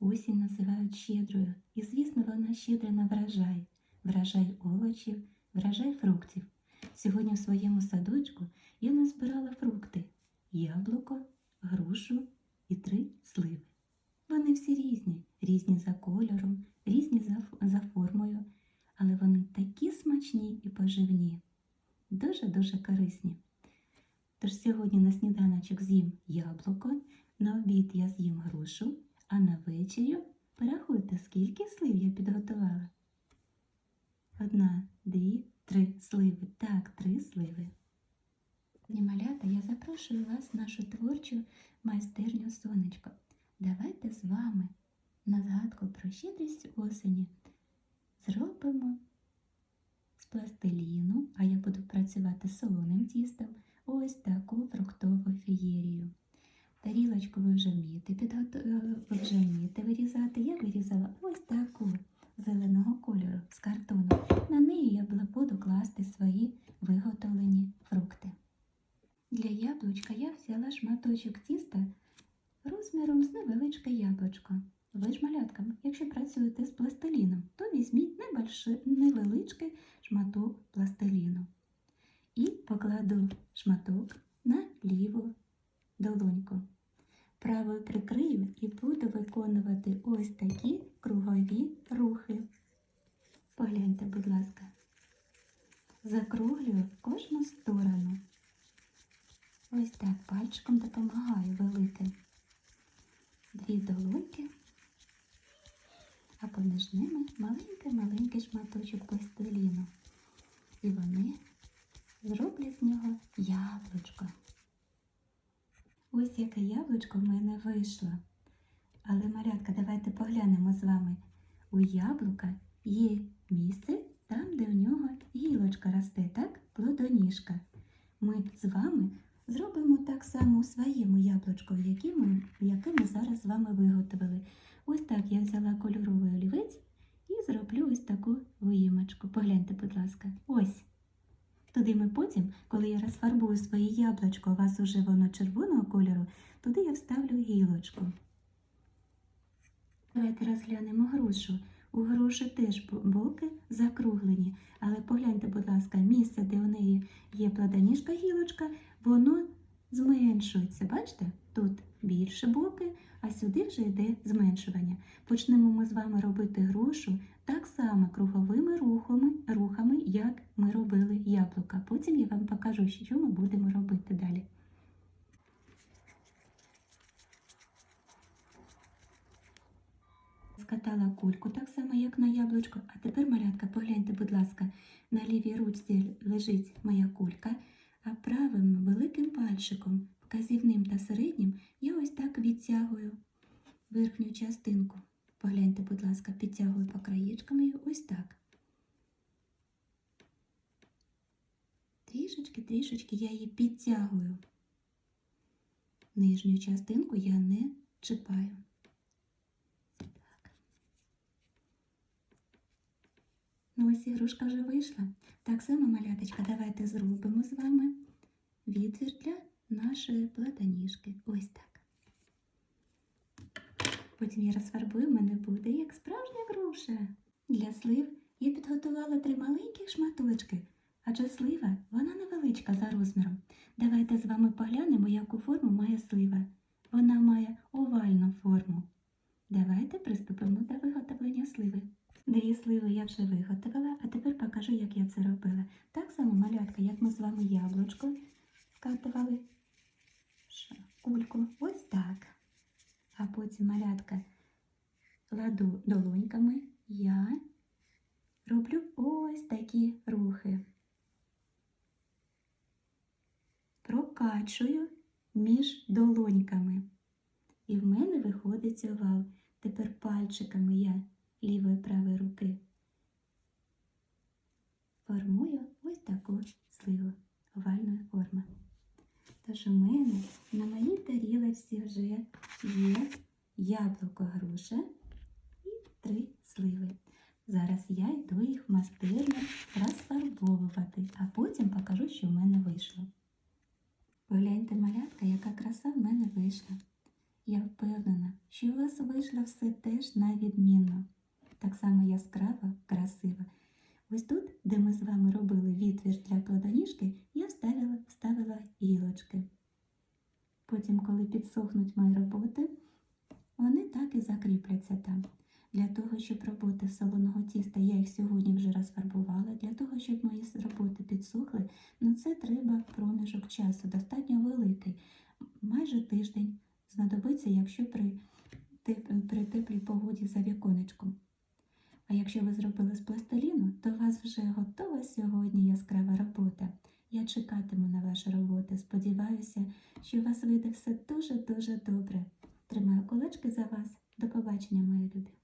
Осінь називають щедрою, і, звісно, вона щедра на врожай, врожай овочів, врожай фруктів. Сьогодні в своєму садочку я назбирала фрукти яблуко, грушу і три сливи. Вони всі різні, різні за кольором, різні за, за формою, але вони такі смачні і поживні, дуже-дуже корисні. Тож сьогодні на сніданочок з'їм яблуко, на обід я з'їм грушу, а на вечерю порахуйте, скільки слив я підготувала. Одна, дві, три сливи. Так, три сливи. Сьогодні, малята, я запрошую вас в нашу творчу майстерню сонечко. Давайте з вами на згадку про щедрість осені зробимо з пластиліну, а я буду працювати з солоним тістом, ось таку вмієте вирізати. Я вирізала ось таку зеленого кольору з картону. На неї я буду класти свої виготовлені фрукти. Для яблучка я взяла шматочок тіста розміром з невеличке яблучко. Ви ж малятка, якщо працюєте з пластиліном, то візьміть невеличкий шматок пластиліну. І покладу шматок на ліву долоньку. Правою прикрию і буду виконувати ось такі кругові рухи. Погляньте, будь ласка. Закруглюю в кожну сторону. Ось так пальчиком допомагаю велике. Дві долоньки, а поміж ними маленький-маленький шматочок пластиліну. І вони зроблять з нього яблучко. Ось яке в мене вийшло. Але, малятка, давайте поглянемо з вами. У яблука є місце там, де у нього гілочка росте, так? Плодоніжка. Ми з вами зробимо так само у своєму яблучку, яке ми, яке ми зараз з вами виготовили. Ось так я взяла кольоровий олівець і зроблю ось таку виїмочку. Погляньте, будь ласка, ось. Туди ми потім, коли я розфарбую своє яблучко, у вас уже воно червоного кольору, туди я вставлю гілочку. Давайте розглянемо грушу. У груші теж боки закруглені, але погляньте, будь ласка, місце, де у неї є плодоніжка гілочка, воно зменшується. Бачите? Тут більше боки, а сюди вже йде зменшування. Почнемо ми з вами робити грушу так само круговими рухами, рухами, як ми робили яблука. Потім я вам покажу, що ми будемо робити далі. Скатала кульку так само, як на яблучко. А тепер, малятка, погляньте, будь ласка, на лівій ручці лежить моя кулька, а правим великим пальчиком, вказівним та середнім, я ось так відтягую верхню частинку. Погляньте, будь ласка, підтягую по краєчкам ось так. Трішечки, трішечки я її підтягую. Нижню частинку я не чіпаю. Так. Ну, ось ігрушка вже вийшла. Так само, маляточка, давайте зробимо з вами відвір для нашої платоніжки. Ось так. Потім я розфарбую, в мене буде як справжня груша. Для слив я підготувала три маленькі шматочки, адже слива вона невеличка за розміром. Давайте з вами поглянемо, яку форму має слива. Вона має овальну форму. Давайте приступимо до виготовлення сливи. Дві сливи я вже виготовила, а тепер покажу, як я це робила. Так само малятка, як ми з вами яблучко скатували кульку. Ось так. А потім малятка кладу долоньками, я роблю ось такі рухи. Прокачую між долоньками. І в мене виходить овал. Тепер пальчиками я лівої правої руки формую ось таку сливу овальної форми. Тож у мене на моїй тарілочці вже є яблуко груша і три сливи. Зараз я йду їх в розфарбовувати, а потім покажу, що в мене вийшло. Погляньте, малятка, яка краса в мене вийшла. Я впевнена, що у вас вийшло все теж на відмінно. Так само яскраво, красиво. Ось тут, де ми з вами робили відвір для плодоніжки, я вставила, вставила гілочки. Потім, коли підсохнуть мої роботи, вони так і закріпляться там. Для того, щоб роботи солоного тіста, я їх сьогодні вже розфарбувала. Для того, щоб мої роботи підсохли, на це треба проміжок часу, достатньо великий, майже тиждень. Знадобиться, якщо при, при теплій погоді за віконечком. А якщо ви зробили з пластиліну, то у вас вже готова сьогодні яскрава робота. Я чекатиму на ваші роботи. Сподіваюся, що у вас вийде все дуже-дуже добре. Тримаю колечки за вас. До побачення, мої любі.